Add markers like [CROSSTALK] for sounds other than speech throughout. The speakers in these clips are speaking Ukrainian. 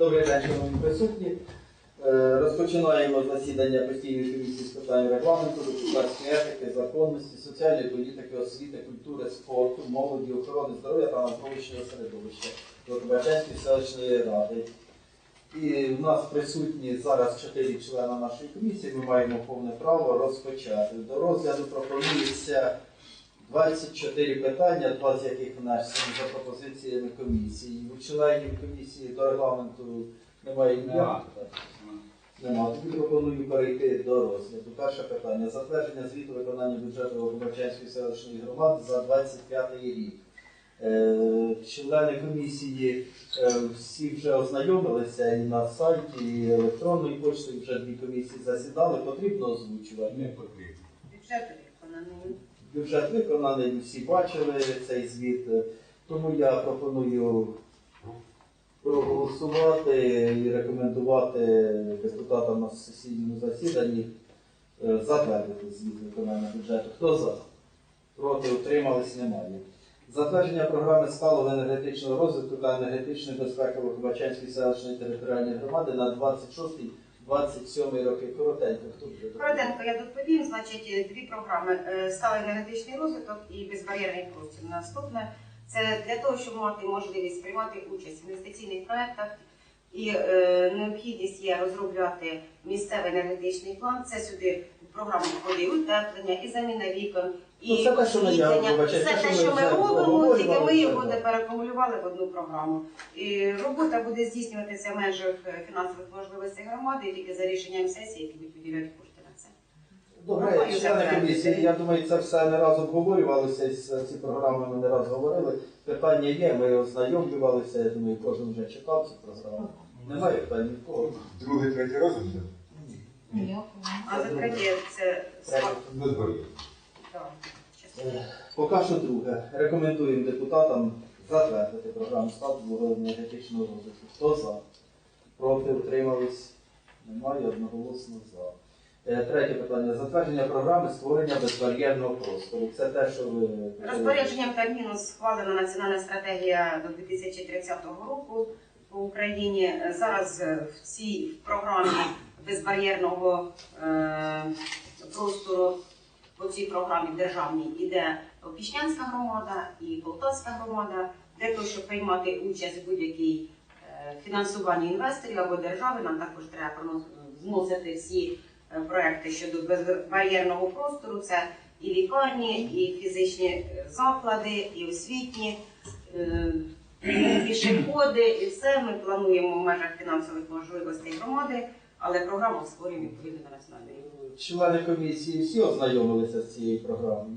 Добрий день, шановні присутні. Е, Розпочинаємо засідання постійної комісії з питань регламенту, депутатської етики, законності, соціальної політики, освіти, культури, спорту, молоді, охорони здоров'я та навколишнього середовища Верховачанської селищної ради. І в нас присутні зараз чотири члени нашої комісії. Ми маємо повне право розпочати. До розгляду пропонується 24 питання, два з яких внесені за пропозиціями комісії. У членів комісії до регламенту немає ніяких Нема. питань. Нема. Тоді пропоную перейти до розгляду. Перше питання. Затвердження звіту виконання бюджету Горбачанської селищної громади за 25 рік. Е, Члени комісії е, всі вже ознайомилися і на сайті, і електронною поштою вже дві комісії засідали. Потрібно озвучувати. Не потрібно. Бюджет виконаний. Бюджет виконаний, всі бачили цей звіт, тому я пропоную проголосувати і рекомендувати депутатам на сесійному засіданні е, затвердити звіт виконання бюджету. Хто за? Проти утримались немає. Затвердження програми сталого енергетичного розвитку та енергетичної безпеки Лохобачанської селищної територіальної громади на 26-27 роки. Коротенько, хто доповідає? Коротенько я доповім, значить, дві програми Е, сталий енергетичний розвиток і безбар'єрний простір. Наступне це для того, щоб мати можливість приймати участь в інвестиційних проєктах. І е, необхідність є розробляти місцевий енергетичний план. Це сюди в програму входить утеплення, і заміна вікон, і Ну, це те, що ми, я вибачаюсь, Все те, що ми робимо, тільки ми його не переакумулювали в одну програму. І робота буде здійснюватися в межах е, фінансових можливостей громади, і тільки за рішенням сесії, які будуть виділяти кошти на це. Добре, Пропоную члени комісії, я думаю, це все не раз обговорювалося, з- ці програми ми не раз говорили. Питання є, ми ознайомлювалися, я думаю, кожен вже читав цю програму. Немає питань ні в кого. Другий, третій раз буде? А за третє це. Без Поки що друге. Рекомендуємо депутатам затвердити програму статусу енергетичного розвитку. Хто за? Проти утримались? Немає одноголосно за. Е, Третє питання. Затвердження програми створення безбар'єрного простору. Це те, що ви Розпорядженням Кабміну схвалена національна стратегія до 2030 року по Україні. Зараз е, в цій програмі безбар'єрного е, простору по цій програмі державній іде Опішнянська громада і Полтавська громада. Для того, щоб приймати участь в будь-якій е, фінансуванні інвесторів або держави, нам також треба вносити всі е, проекти щодо безбар'єрного простору. Це і лікарні, і фізичні е, заклади, і освітні, [CLEARS THROAT] і пішоходи, і все ми плануємо в межах фінансових можливостей громади, але програму створюємо відповідно на до національної. Члени комісії всі ознайомилися з цією програмою.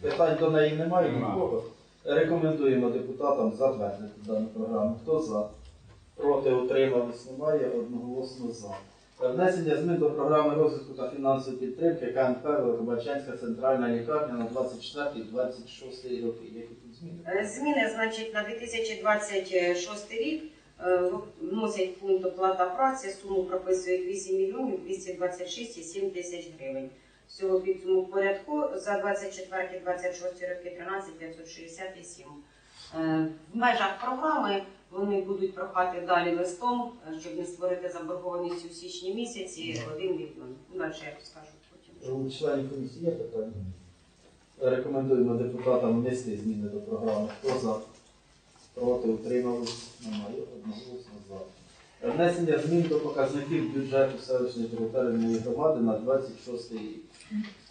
Питань до неї немає нікого. Рекомендуємо депутатам затвердити дану програму. Хто за? Проти утримались немає, одноголосно за. Внесення змін до програми розвитку та фінансової підтримки КНП Вербачанська центральна лікарня на 24-26 роки. Які тут зміни? Е, Зміни, значить, на 2026 рік е, вносять пункт оплата праці, суму прописують 8 мільйонів 226,7 тисяч гривень. Всього підсумок порядку за 24-26 роки 13 567. Е, В межах програми вони будуть прохати далі листом, е, щоб не створити заборгованість у січні місяці 1 мільйон. Ну, Далі я розкажу потім. У членів комісії є питання? Рекомендуємо депутатам внести зміни до програми. Хто за? Проти утримались? Немає. Одноголосно за. Внесення змін до показників бюджету селищної територіальної громади на 26 рік.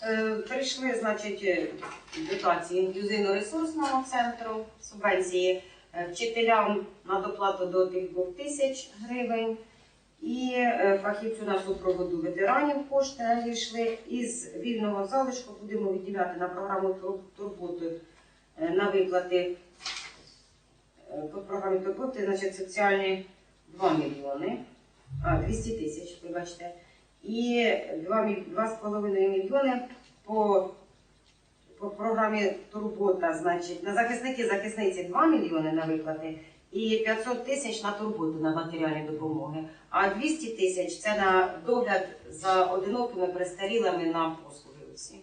Е, Прийшли, значить, е, дотації інклюзивно-ресурсного центру, субвенції е, вчителям на доплату до тих 2 тисяч гривень. І е, фахівцю на супроводу ветеранів кошти надійшли. Із вільного залишку будемо виділяти на програму «Тур- турботи на виплати по програмі турботи, значить, соціальні 2 мільйони, а 200 тисяч, вибачте і 2,5 мільйони по, по програмі Турбота, значить, на захисники захисниці 2 мільйони на виплати і 500 тисяч на турботу на матеріальні допомоги. А 200 тисяч це на догляд за одинокими престарілими на послуги усі.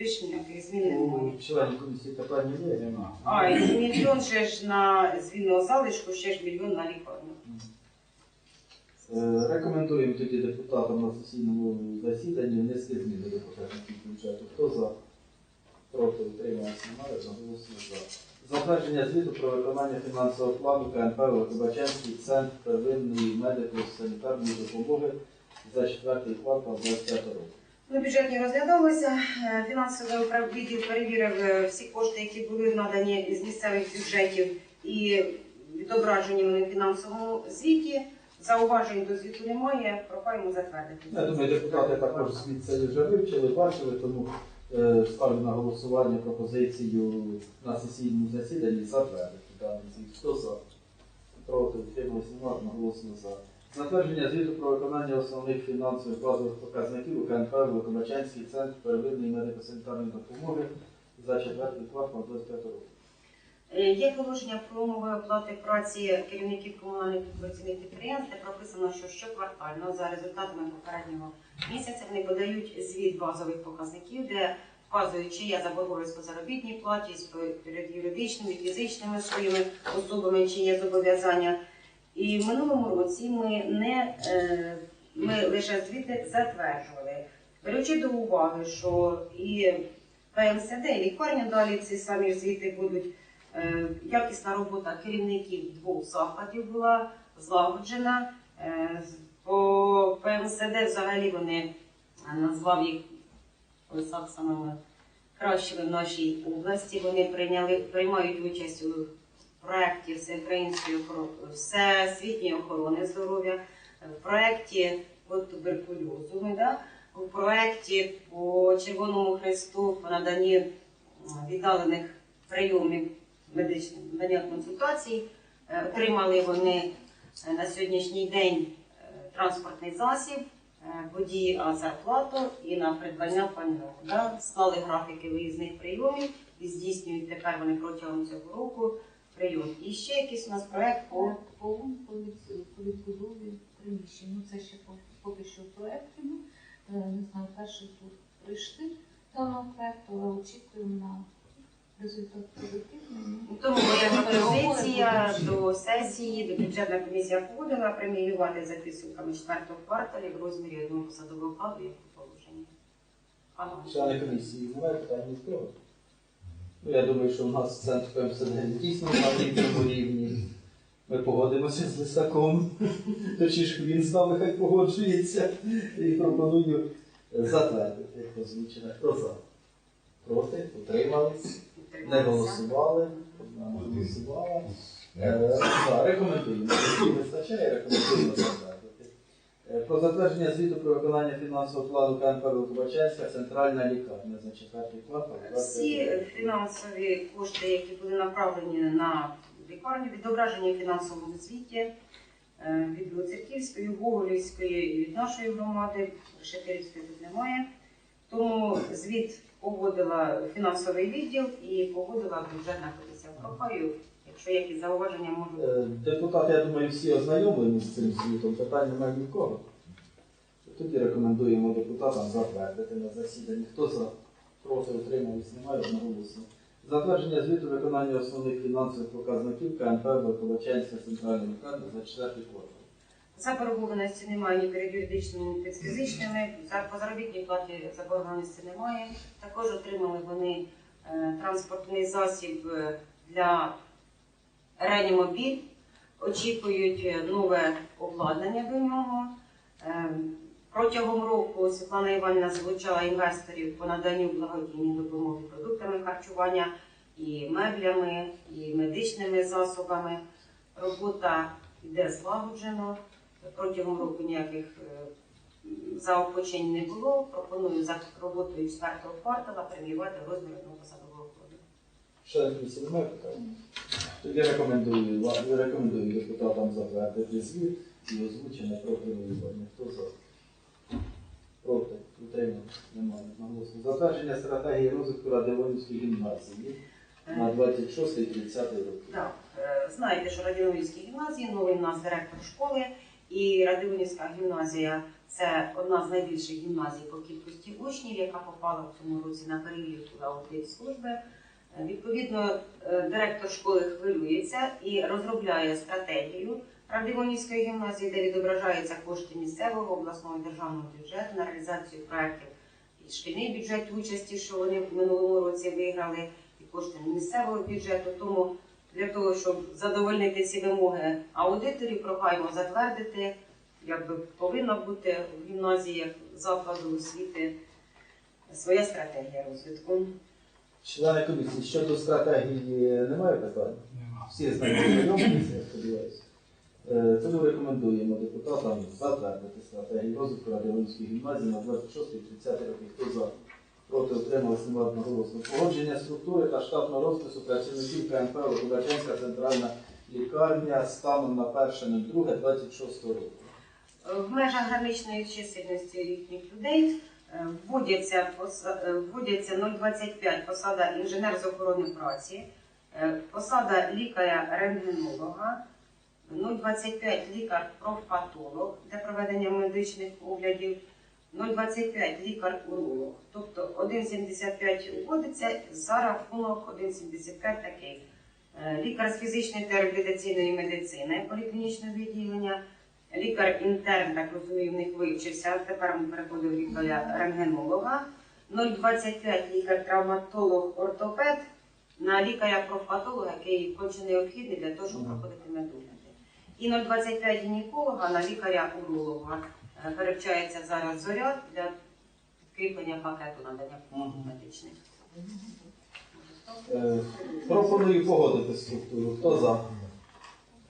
Більш ніяких змін. У членів комісії питання є? Нема. А, і мільйон ще ж на з вільного залишку, ще ж мільйон на лікарню. Е, Рекомендуємо тоді депутатам на сесійному засіданні внести зміни до показників бюджету. Хто за? Проти утримався немає, одноголосно за. Затвердження звіту про виконання фінансового плану КНП Великобачанський центр первинної медико-санітарної допомоги за четвертий квартал 25 року. На бюджетні розглядалося. Е, Фінансовий управління перевірив е, всі кошти, які були надані з місцевих бюджетів і відображені вони в фінансовому звіті. Зауважень до звіту немає, прохаємо затвердити. Я думаю, депутати також звіт це вже вивчили, бачили, тому е, ставлю на голосування пропозицію на сесійному засіданні затвердити даний звіт. Хто за? Проти утрималися немає, одноголосно за. Затвердження звіту про виконання основних фінансових базових показників у КНП Великобачанський центр первинної медико-санітарної допомоги за четвертий квартал 25 року. Е, Є положення про умови оплати праці керівників комунальних підприємних підприємств, де прописано, що щоквартально за результатами попереднього місяця вони подають звіт базових показників, де вказують, чи є заборгованість по заробітній платі перед юридичними, фізичними своїми особами, чи є зобов'язання. І в минулому році ми не е, ми лише звіти затверджували, беручи до уваги, що і ПМСД, і лікарня далі ці самі звіти будуть. Е, Якісна робота керівників двох закладів була злагоджена. Е, По ПМСД взагалі вони е, назвав їх самими кращими в нашій області. Вони прийняли, приймають участь у проєкті всеукраїнської всесвітньої охорони здоров'я, е, в проєкті по туберкульозу. Да? У проєкті по Червоному Христу по наданні віддалених прийомів медичних надання консультацій. Е, Отримали вони е, на сьогоднішній день транспортний засіб, водії зарплату і на придбання пального. Да? Склали графіки виїзних прийомів і здійснюють тепер вони протягом цього року прийом. І ще якийсь у нас проект по По, по, від- по відбудові приміщень. Ну, це ще поки що в проєкті. Ну, е, не знаю, перший тур прийшли даного проєкту, але очікуємо на результат позитивний. Ну, тому буде пропозиція до сесії, де бюджетна комісія погодила преміювати за підсумками четвертого кварталі в розмірі одного посадового окладу, як у положенні. Пане Члени комісії немає питань? Ну, я думаю, що у нас центр ПМСД дійсно на рівному рівні. Ми погодимося з лисаком. Точніше, він з нами хай погоджується. І пропоную затвердити, як озвучено. Хто за? Проти? Утримались? Не голосували? Одна не голосувала. Е, за, Рекомендуємо. Якщо вистачає, рекомендуємо Про затвердження звіту про виконання фінансового плану КНП Великобачанська центральна лікарня за четвертий квартал. Всі фінансові кошти, які були направлені на лікарню, відображені в фінансовому звіті е, від Луцерківської, Гоголівської і від нашої громади, Шепетівської тут немає. Тому звіт погодила фінансовий відділ і погодила бюджетна комісія. Прохаю, якщо якісь зауваження можуть. Е, Депутати, я думаю, всі ознайомлені з цим звітом, питань немає ні в кого. Тоді рекомендуємо депутатам затвердити на засіданні. Хто за? Проти утримались, немає одноголосно. Затвердження звіту виконання основних фінансових показників КНП Великобачанська центральна лікарня за четвертий квартал. Заборгованості немає ні перед юридичними, ні перед фізичними. За по заробітній платі заборгованості немає. Також отримали вони е, транспортний засіб е, для реанімобіль. Очікують е, нове обладнання до нього. Е, Протягом року Світлана Іванівна залучала інвесторів по наданню благодійної допомоги продуктами харчування і меблями, і медичними засобами. Робота йде злагоджено. Протягом року ніяких е, заохочень не було. Пропоную за роботою четвертого квартала преміювати розмір одного 48 метрів. Тоді рекомендую рекомендую депутатам затвердити звіт і озвучене пропонування. Хто що? Проти утримання немає наголосу. Затвердження стратегії розвитку Радивоївської гімназії е. на 26-30 років. Так. Е, знаєте, що Радивоївській гімназії новий в нас директор школи. І Радіонівська гімназія це одна з найбільших гімназій по кількості учнів, яка попала в цьому році на перевірку аудит служби. Відповідно, е, директор школи хвилюється і розробляє стратегію Радивонівської гімназії, де відображаються кошти місцевого обласного і державного бюджету на реалізацію проєктів і шкільний бюджет участі, що вони в минулому році виграли, і кошти місцевого бюджету. Тому для того, щоб задовольнити ці вимоги аудиторів, прохаємо затвердити, якби повинна бути в гімназіях закладу освіти своя стратегія розвитку. Члени комісії щодо стратегії немає питань? Всі знають знайомитися, я сподіваюся. Е, Тому рекомендуємо депутатам затвердити стратегію розвитку Радіонської гімназії на 26-30 роки. Хто за? Проти отрималось нема одноголосно. Погодження структури та штатного розпису працівників КМП Лобачанська центральна лікарня станом на 1.02.26 року. В межах граничної чисельності їхніх людей е, вводяться, поса- е, вводяться 0,25 посада інженер з охорони праці, е, посада лікаря-рентгенолога, 0,25 лікар-профпатолог для проведення медичних оглядів, 0,25 лікар-уролог. Тобто 1,75 вводиться за рахунок 1,75 такий. Е, Лікар з фізичної та реабілітаційної медицини, поліклінічне відділення, лікар-інтерн, так розумію, в них вивчився, тепер ми переходимо лікаря рентгенолога, 0,25 лікар-травматолог-ортопед на лікаря-профпатолога, який конче необхідний для того, щоб проходити медогляди. І 0,25 гінеколога на лікаря-уролога. Е, Перевчається зараз зоря для підкріплення пакету надання Мгм. медичних. Е, Пропоную погодити структуру. Хто за?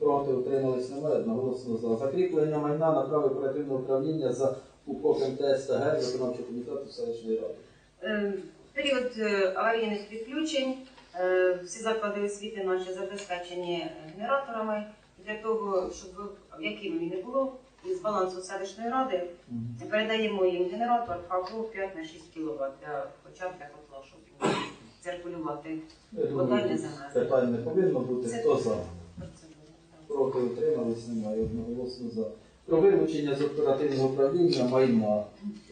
Проти утримались немає, одноголосно за. Закріплення майна на право оперативного управління за УКОК МТС та ГЕР виконавчого комітету селищної ради. Е, В період е, аварійних відключень е, всі заклади освіти наші забезпечені генераторами. Для того, щоб в яким він не було, із балансу селищної ради передаємо їм генератор ФАКО 5 на 6 кВт для хоча б для котла, щоб циркулювати думаю, за нас. питань не повинно бути. Хто за? Проти утримались немає, одноголосно за. Про вилучення з оперативного управління майна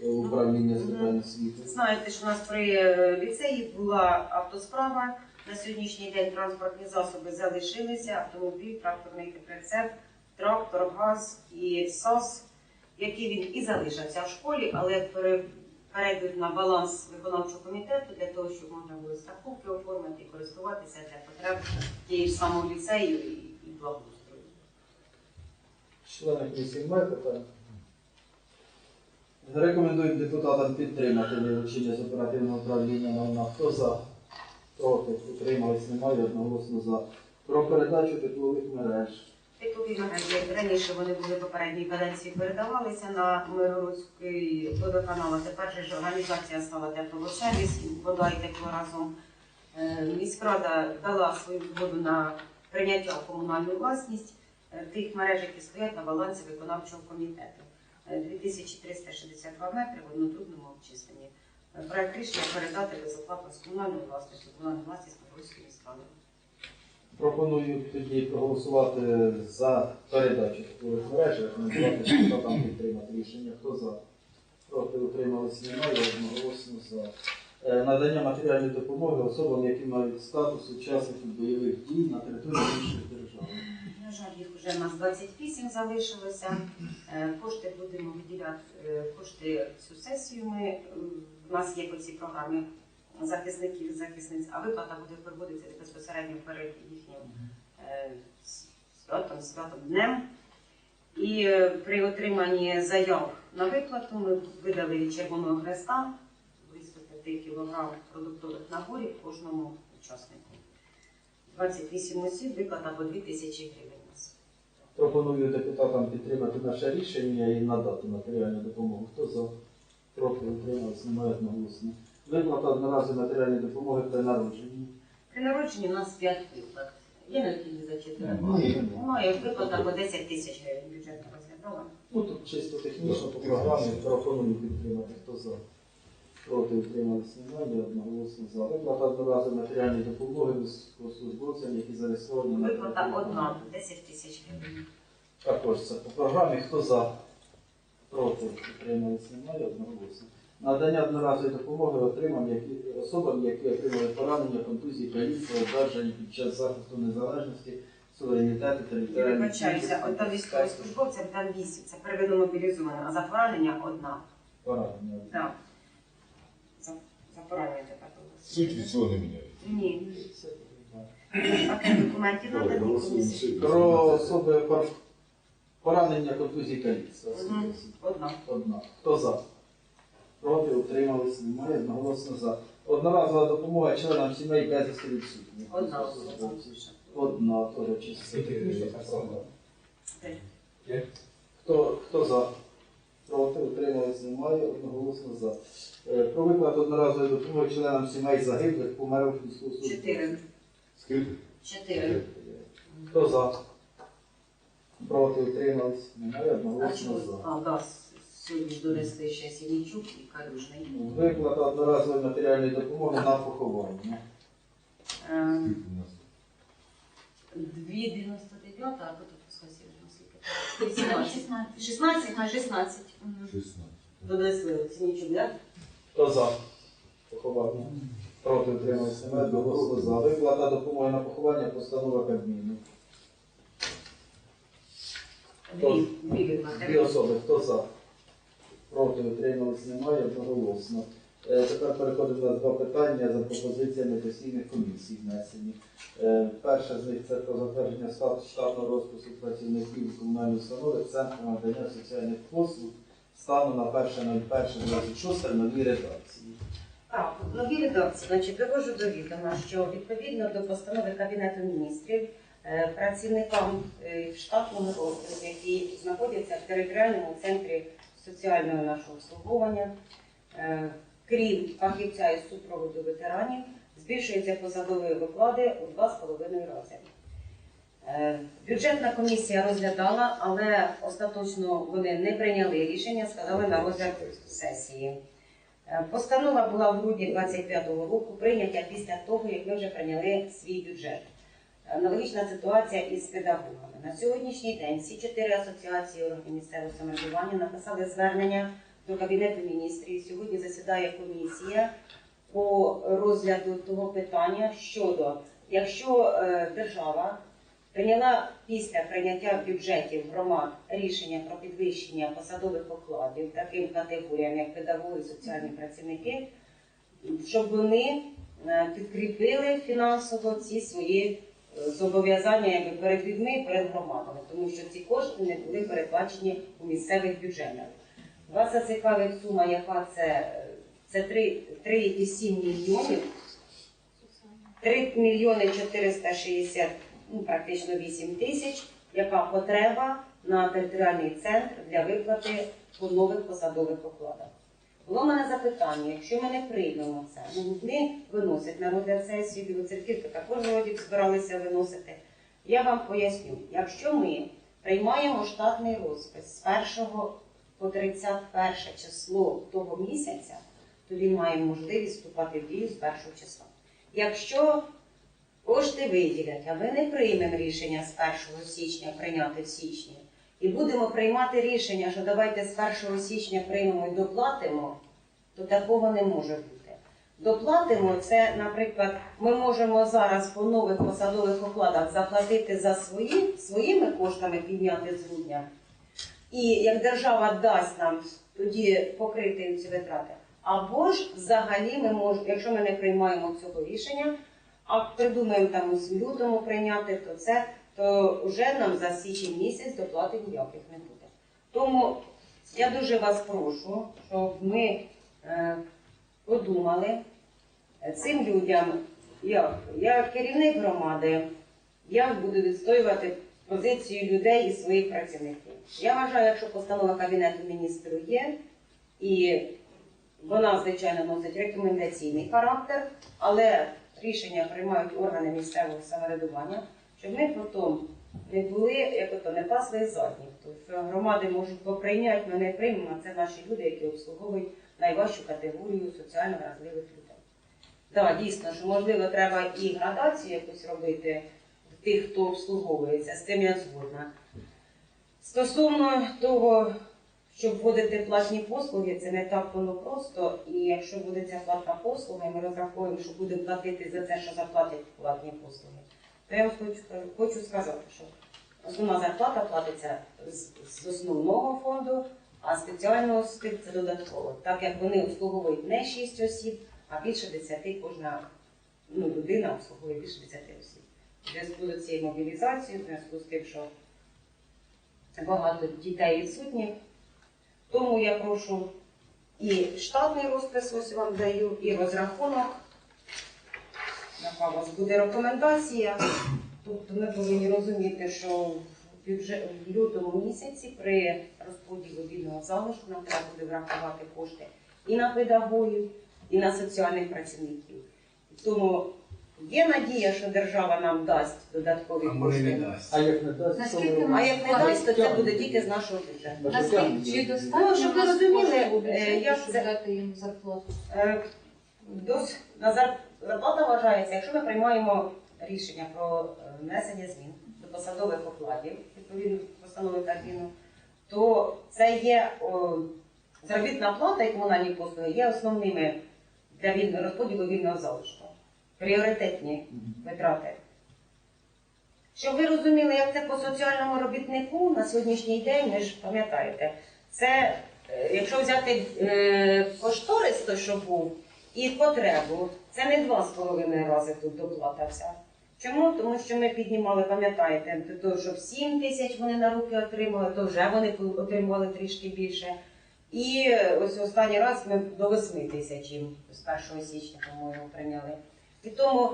е, управління з питань освіти. Знаєте, що у нас при е, ліцеї була автосправа. На сьогоднішній день транспортні засоби залишилися: автомобіль, тракторний прицеп, трактор, газ і СОС, які він і залишився в школі, але пере- перейдуть на баланс виконавчого комітету для того, щоб можна було страховки оформити і користуватися для потреб тієї ж самого ліцею і, і благоустрою. Члени комісії немає питань? Рекомендуємо депутатам підтримати вилучення з оперативного управління майна. Хто за? Проти? Утримались немає, одноголосно за. Про передачу теплових мереж. Теплові мережі раніше вони були в попередній каденції, передавалися на Миргородський водоканал. а Тепер же ж організація стала тепловосервіс, вода і тепло разом. Е, Міськрада дала свою згоду на прийняття в комунальну власність тих мереж, які стоять на балансі виконавчого комітету. Е, 2362 метри в однотрубному обчисленні. Е, Проект рішення передати безоплатно з комунальної власності, комунальну власність Миргородської міськради. Пропоную тоді проголосувати за передачу теплових мереж, рекомендувати депутатам підтримати рішення. Хто за? Проти утримались немає, одноголосно за. Е, Надання матеріальної допомоги особам, які мають статус учасників бойових дій на території інших держав. На жаль, їх вже у нас 28 залишилося. Е, Кошти будемо виділяти е, кошти цю сесію. Ми е, в нас є по цій програмі захисників і захисниць, а виплата буде проводитися безпосередньо перед їхнім е, святом, святом днем. І е, при отриманні заяв на виплату ми видали Червоного Хреста близько 5 кг продуктових наборів кожному учаснику. 28 осіб, виплата по 2 тисячі гривень. Пропоную депутатам підтримати наше рішення і надати матеріальну допомогу. Хто за? Проти утримались немає одноголосно. Виплата одноразової матеріальної допомоги при народженні. При народженні у нас 5 виплат. Є необхідність зачитати? Ні. Немає виплата по 10 тисяч гривень бюджетно розглядала. Ну тут чисто технічно по програмі пропоную підтримати. Хто за? Проти утримались немає одноголосно за. Виплата одноразової матеріальної допомоги військовослужбовцям, які зареєстровані на Виплата території одна 10 тисяч гривень. Також це по програмі. Хто за? Проти утримались немає одноголосно. Надання одноразової допомоги отримам які, особам, які отримали поранення, контузії, каліцтва, одержані під час захисту незалежності суверенітету територіальної Вибачаюся, цілісності от там військовослужбовцям там вісім, це первинно мобілізовано, а за поранення одна. поранення. Так. Поранення тепер. Суть від цього не міняє. Ні. А документів надо Добре, голосуємо. комісії? Про особи пор- поранення контузії каліцтва. Мгм. Одна. Одна. Хто за? Проти, утримались, немає, одноголосно за. Одноразова допомога членам сімей безвісти відсутніх. Одна особа. Одна, теж чисто технічна хто за? Проти, утримались, немає, одноголосно за. Е, Про виплату одноразової допомоги членам сімей загиблих, померлих військовослужбовців. Чотири. Скільки? Чотири. Хто за? Проти, утримались, немає, одноголосно за. А, да, сьогодні донесли ще Сінічук і Калюжний. Виплата одноразової матеріальної допомоги на поховання. Е, Скільки у нас? 2,99, а тут. 16. 16 на 16. 16. Донесли Сінічук, так? Хто за? Поховання. Проти немає, одноголосно за. Виплата допомоги на поховання, постанова Кабміну. Дві, особи. Хто за? Проти утримались немає, одноголосно. Е, Тепер переходимо на два питання за пропозиціями постійних комісій внесені. Е, Перше з них це про затвердження штатного розпису працівників комунальної установи Центру надання соціальних послуг стану на 1.01.26 в новій редакції. Так, в новій редакції, значить, довожу до відома, що відповідно до постанови Кабінету міністрів е, працівникам в розписі, які знаходяться в територіальному центрі соціального нашого обслуговування, крім фахівця із супроводу ветеранів, збільшуються посадові виклади у 2,5 рази. Е, Бюджетна комісія розглядала, але остаточно вони не прийняли рішення, сказали на розгляд сесії. Е, Постанова була в грудні 25-го року, прийнята після того, як ми вже прийняли свій бюджет. Аналогічна ситуація із педагогами. На сьогоднішній день всі чотири асоціації органів місцевого самоврядування написали звернення до Кабінету міністрів. Сьогодні засідає комісія по розгляду того питання щодо, якщо е, держава прийняла після прийняття бюджетів громад рішення про підвищення посадових окладів таким категоріям, як педагоги, соціальні працівники, щоб вони е, підкріпили фінансово ці свої е, зобов'язання якби, перед людьми перед громадами, тому що ці кошти не були передбачені у місцевих бюджетах. Вас зацікавить сума, яка це, це 3,7 мільйонів 3 мільйони 460, ну, практично 8 тисяч, яка потреба на територіальний центр для виплати по нових посадових окладах. Було в мене запитання, якщо ми не приймемо це, ну не виносять на розгляд сесію, білоцерківка також вроді збиралися виносити. Я вам поясню, якщо ми приймаємо штатний розпис з 1 по 31 число того місяця, то він має можливість вступати в дію з 1 числа. Якщо кошти виділять, а ми не приймемо рішення з 1 січня прийняти в січні, і будемо приймати рішення, що давайте з 1 січня приймемо і доплатимо, то такого не може бути. Доплатимо це, наприклад, ми можемо зараз по нових посадових окладах заплатити за свої, своїми коштами підняти з грудня. І як держава дасть нам тоді покрити ці витрати. Або ж взагалі ми можемо, якщо ми не приймаємо цього рішення, а придумаємо там у лютому прийняти, то це то вже нам за січень місяць доплати ніяких не буде. Тому я дуже вас прошу, щоб ми е, подумали е, цим людям, як я керівник громади, як буду відстоювати позицію людей і своїх працівників. Я вважаю, якщо постанова Кабінету міністрів є, і вона, звичайно, носить рекомендаційний характер, але рішення приймають органи місцевого самоврядування, щоб ми потім не були, як ото не пасли задніх. Тобто громади можуть поприйняти, ми не приймемо, це наші люди, які обслуговують найважчу категорію соціально вразливих людей. Так, дійсно, що можливо треба і градацію якусь робити тих, хто обслуговується, з цим я згодна. Стосовно того, щоб вводити платні послуги, це не так воно просто. І якщо буде ця платна послуга, і ми розраховуємо, що будемо платити за те, що заплатять платні послуги, то я хочу, хочу сказати, що основна зарплата платиться з, з основного фонду, а спеціального стиль це додатково. Так як вони обслуговують не 6 осіб, а більше 10 кожна ну, людина обслуговує більше 10 осіб. В зв'язку з цією мобілізацією, в зв'язку з тим, що багато дітей відсутніх, тому я прошу і штатний розпис ось вам даю, і розрахунок. Яка у вас буде рекомендація? Тобто ми повинні розуміти, що в лютому місяці при розподілі вільного залишку нам треба буде врахувати кошти і на педагогів, і на соціальних працівників. Тому є надія, що держава нам дасть додаткові кошти. А як не дасть, Наскільки то ми- А як не дасть, то це буде тільки з нашого бюджету. Наскільки чи достатньо Ну, щоб ви розуміли, е, бюджеті, як це- дати їм зарплату? Е, дос- на зар- Зарплата вважається, якщо ми приймаємо рішення про е, внесення змін до посадових окладів, відповідно постанови Кабміну, то це є о, заробітна плата і комунальні послуги є основними для вільного розподілу вільного залишку. Пріоритетні витрати. Щоб ви розуміли, як це по соціальному робітнику на сьогоднішній день, ви ж пам'ятаєте, це е, якщо взяти е, кошторис, той, що був, і потребу, це не два з половиною рази тут доплата вся. Чому? Тому що ми піднімали, пам'ятаєте, до того, що 7 тисяч вони на руки отримали, то вже вони отримували трішки більше. І ось останній раз ми до 8 тисяч їм з 1 січня, по-моєму, прийняли. І тому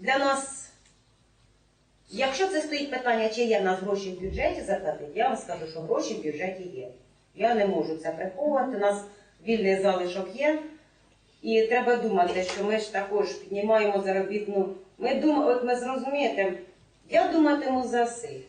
для нас, якщо це стоїть питання, чи є в нас гроші в бюджеті заплатити, я вам скажу, що гроші в бюджеті є. Я не можу це приховувати. У нас вільний залишок є. І треба думати, що ми ж також піднімаємо заробітну. Ми думаємо, от ми зрозумієте, я думатиму за всіх.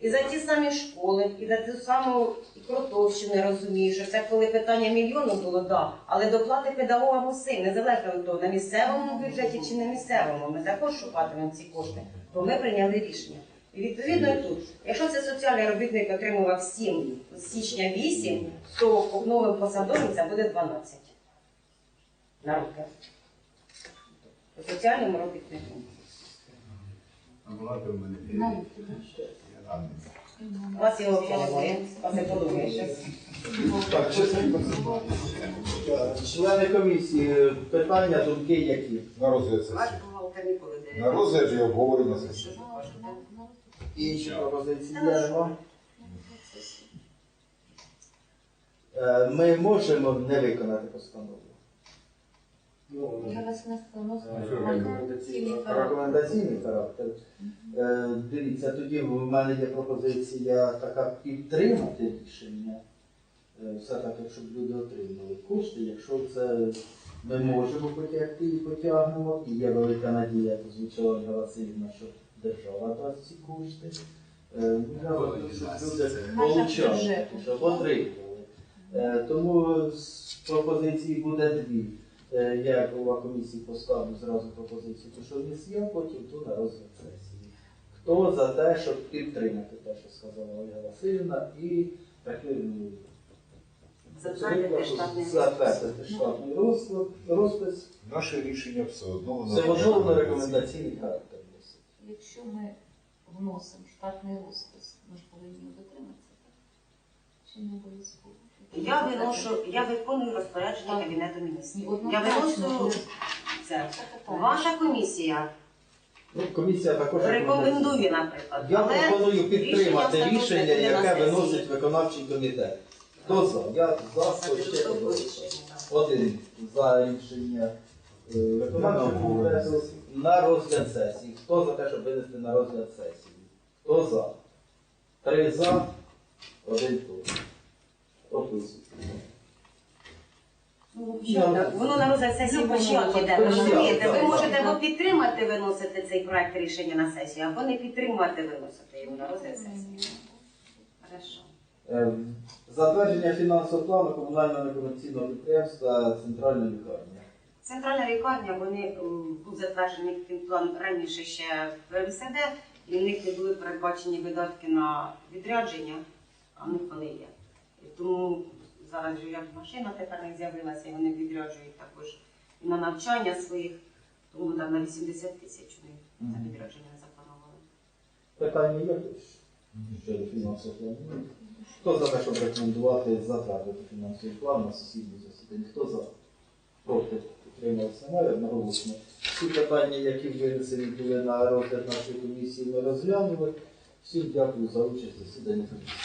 І за ті самі школи, і за ту саму Кротовщину розумію, що це коли питання мільйону було, да, але доплати педагогам усім, незалежно від того, на місцевому бюджеті чи не місцевому. Ми також шукатимемо ці кошти, бо ми прийняли рішення. І відповідно тут, якщо це соціальний робітник отримував 7 з січня 8, то новим посадовим це буде 12 на руки. По соціальному робітнику. У вас його планує, а не подумає щас. Так, члени комісії, питання, думки які? На розгляд сесії. На розгляд і обговорення сесії. Інші пропозиції є? ну на- Е, Ми можемо не виконати постанову. Вас. Рекомендаційний рекомендаційний характер. Е, Дивіться, тоді в мене є пропозиція така підтримати рішення. Е, Все так, якщо люди отримали кошти, якщо це ми можемо потягти і потягнемо, і є велика надія, як звучала Ольга Васильівна, що держава дасть ці кошти. Е, щоб люди получали, щоб отримали. Тому з пропозицій буде дві. Я як голова комісії поставлю зразу пропозицію, ту, що я, потім ту на розгляд сесії. Хто за те, щоб підтримати те, що сказала Ольга Васильівна, і таке ну, Затвердити штатний розпис. розклад, розпис. Наше рішення все одно лише одно на рекомендаційний характер. носить. Якщо ми вносимо штатний розпис, ми ж повинні дотриматися, так? Чи не обов'язково? Я виношу, я виконую розпорядження Кабінету міністрів. Я виношу. Це. Ваша комісія Ну, комісія також рекомендує, наприклад. Я але пропоную підтримати рішення яке виносить виконавчий комітет. Хто за? Я за ще. Один за рішення е, виконавчого комітету на розгляд сесії. Хто за те, щоб винести на розгляд сесії? Хто за? Три за, один проти. Описуйте. Ну, що? Воно на розгляд сесії Ну, початку йде. розумієте? Ви можете або підтримати виносити цей проект рішення на сесію, або не підтримати виносити його на розгляд сесії. Хорошо. Е, Затвердження фінансового плану комунального некомерційного підприємства Центральна лікарня. Центральна лікарня, вони м, був затверджений план раніше ще в МСД, і в них не були передбачені видатки на відрядження, а в них вони є. І тому зараз же як машина тепер не з'явилася, і вони відряджують також і на навчання своїх, тому там на 80 тисяч вони на відрядження запланували. Питання є щодо фінансового плану? Хто за те, щоб рекомендувати затвердити фінансовий план на сесійній засіданні? Хто за? Проти? Утрималися немає одноголосно. Всі питання, які винесені були на розгляд нашої комісії, ми розглянули. Всім дякую за участь в засіданні комісії.